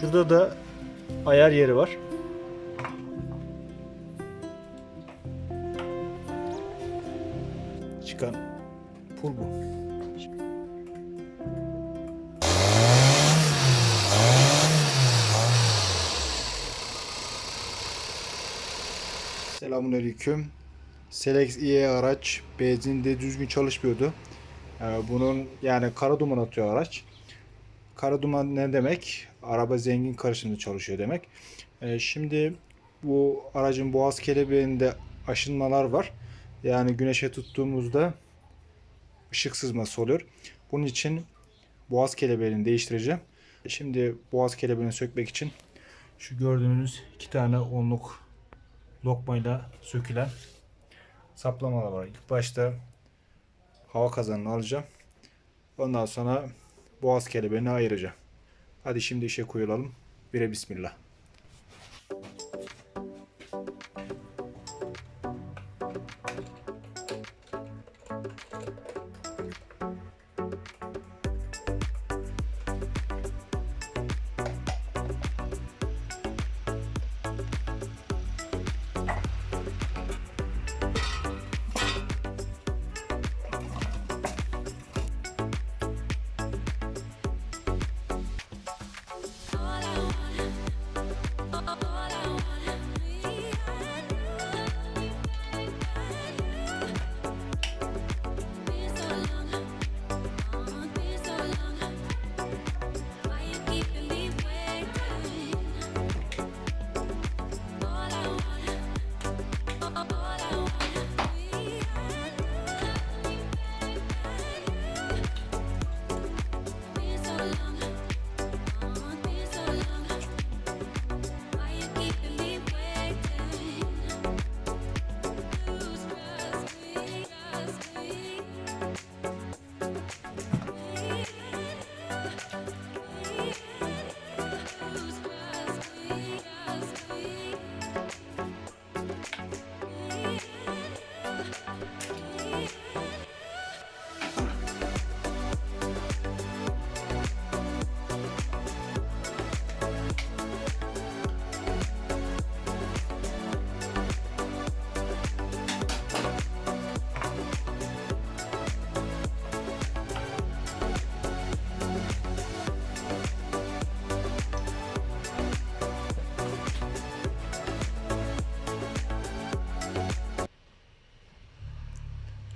Şurada da ayar yeri var. Çıkan pul bu. Selamünaleyküm. Selex IE araç benzinde düzgün çalışmıyordu. Ee, Bunun yani kara duman atıyor araç. Kara duman ne demek? Araba zengin karışımda çalışıyor demek. Ee, Şimdi bu aracın boğaz kelebeğinde aşınmalar var. Yani güneşe tuttuğumuzda ışık sızması oluyor. Bunun için boğaz kelebeğini değiştireceğim. Şimdi boğaz kelebeğini sökmek için şu gördüğünüz iki tane onluk lokmayla sökülen saplamalar var. İlk başta hava kazanını alacağım. Ondan sonra boğaz kelebeğini ayıracağım. Hadi şimdi işe koyulalım. Bire bismillah.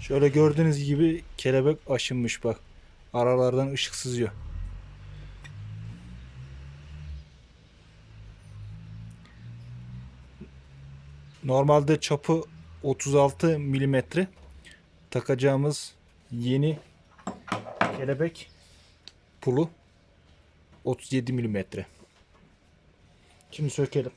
Şöyle gördüğünüz gibi kelebek aşınmış bak. Aralardan ışık sızıyor. Normalde çapı 36 milimetre. Takacağımız yeni kelebek pulu 37 milimetre. Şimdi sökelim.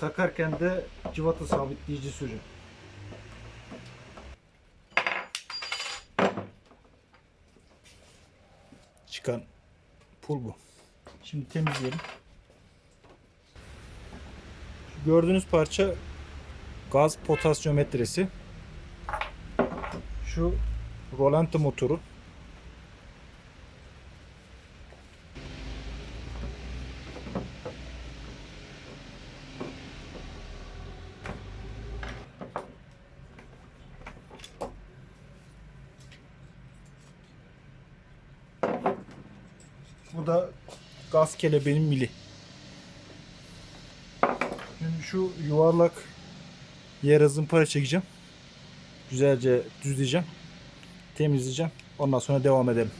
Takarken de cıvata sabitleyici sürün. Çıkan pul bu. Şimdi temizleyelim. Şu gördüğünüz parça gaz potasyometresi. Şu rolanti motoru. Bu da gaz kelebeğinin mili. Şimdi şu yuvarlak yere zımpara çekeceğim. Güzelce düzleyeceğim. Temizleyeceğim. Ondan sonra devam edelim.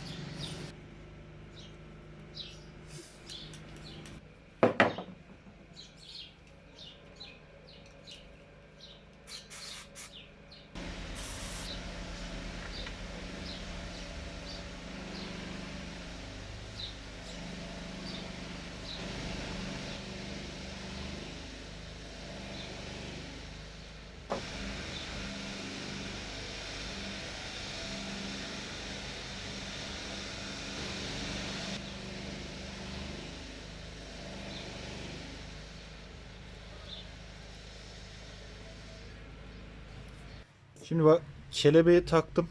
Şimdi bak kelebeği taktım.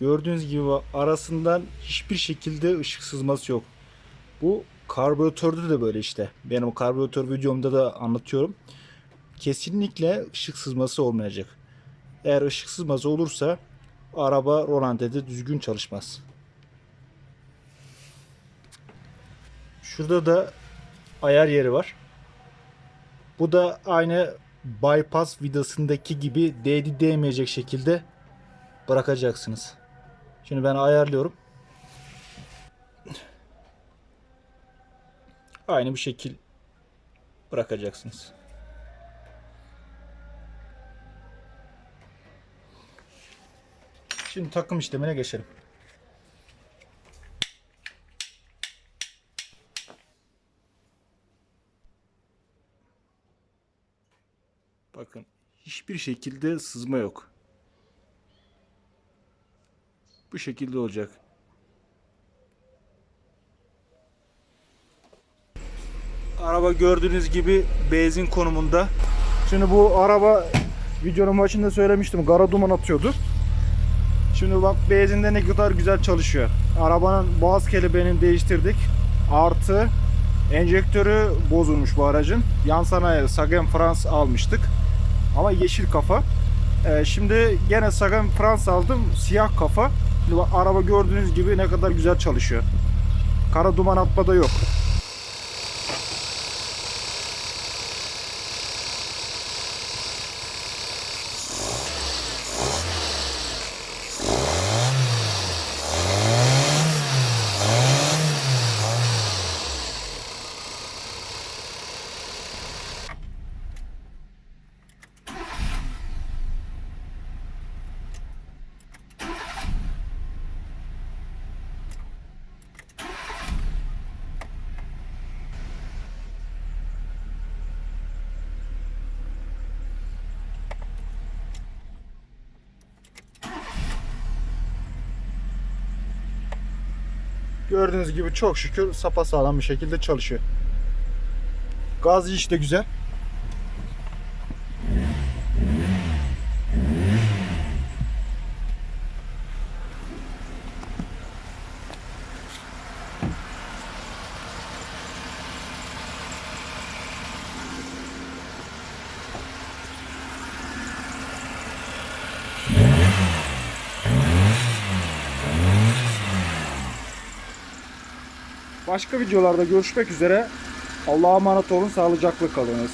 Gördüğünüz gibi arasından hiçbir şekilde ışık sızması yok. Bu karbüratörde de böyle işte. Benim karbüratör videomda da anlatıyorum. Kesinlikle ışık sızması olmayacak. Eğer ışık sızması olursa araba rolanti'de düzgün çalışmaz. Şurada da ayar yeri var. Bu da aynı bypass vidasındaki gibi değdi değmeyecek şekilde bırakacaksınız. Şimdi ben ayarlıyorum. Aynı bir şekil bırakacaksınız. Şimdi takım işlemine geçelim. Bakın hiçbir şekilde sızma yok. Bu şekilde olacak. Araba gördüğünüz gibi benzin konumunda. Şimdi bu araba videonun başında söylemiştim. Kara duman atıyordu. Şimdi bak benzinde ne kadar güzel çalışıyor. Arabanın boğaz kelebeğini değiştirdik. Artı enjektörü bozulmuş bu aracın. Yan sanayi Sagen France almıştık. Ama yeşil kafa. Ee, şimdi gene Sagen France aldım. Siyah kafa. Şimdi araba gördüğünüz gibi ne kadar güzel çalışıyor. Kara duman atma da yok. Gördüğünüz gibi çok şükür sapasağlam bir şekilde çalışıyor. Gaz iş de güzel. Başka videolarda görüşmek üzere. Allah'a emanet olun, sağlıcakla kalınız.